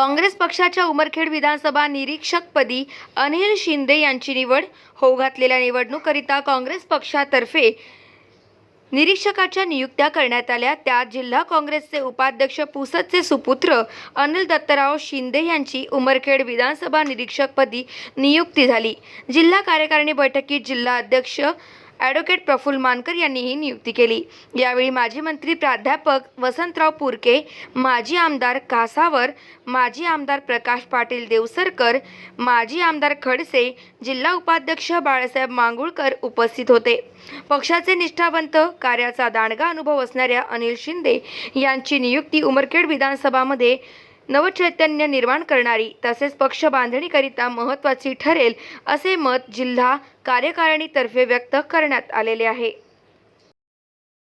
काँग्रेस पक्षाच्या उमरखेड विधानसभा निरीक्षकपदी अनिल शिंदे यांची निवड होऊ घातलेल्या निवडणुकीकरिता काँग्रेस पक्षातर्फे निरीक्षकाच्या नियुक्त्या करण्यात आल्या. त्यात जिल्हा काँग्रेसचे उपाध्यक्ष पुसदचे सुपुत्र अनिल दत्तराव शिंदे यांची उमरखेड विधानसभा निरीक्षकपदी नियुक्ती झाली. जिल्हा कार्यकारिणी बैठकीत जिल्हा अध्यक्ष ॲडव्होकेट प्रफुल्ल मानकर यांनी ही नियुक्ती केली. यावेळी माजी मंत्री प्राध्यापक वसंतराव पुरके माजी आमदार कासावर माजी आमदार प्रकाश पाटील देवसरकर माजी आमदार खडसे जिल्हा उपाध्यक्ष बाळासाहेब मांगुळकर उपस्थित होते. पक्षाचे निष्ठावंत कार्याचा दांडगा अनुभव असणाऱ्या अनिल शिंदे यांची नियुक्ती उमरखेड विधानसभामध्ये नवचैतन्य निर्माण करणारी तसेच पक्ष बांधणीकरिता महत्त्वाची ठरेल असे मत जिल्हा कार्यकारिणीतर्फे व्यक्त करण्यात आलेले आहे.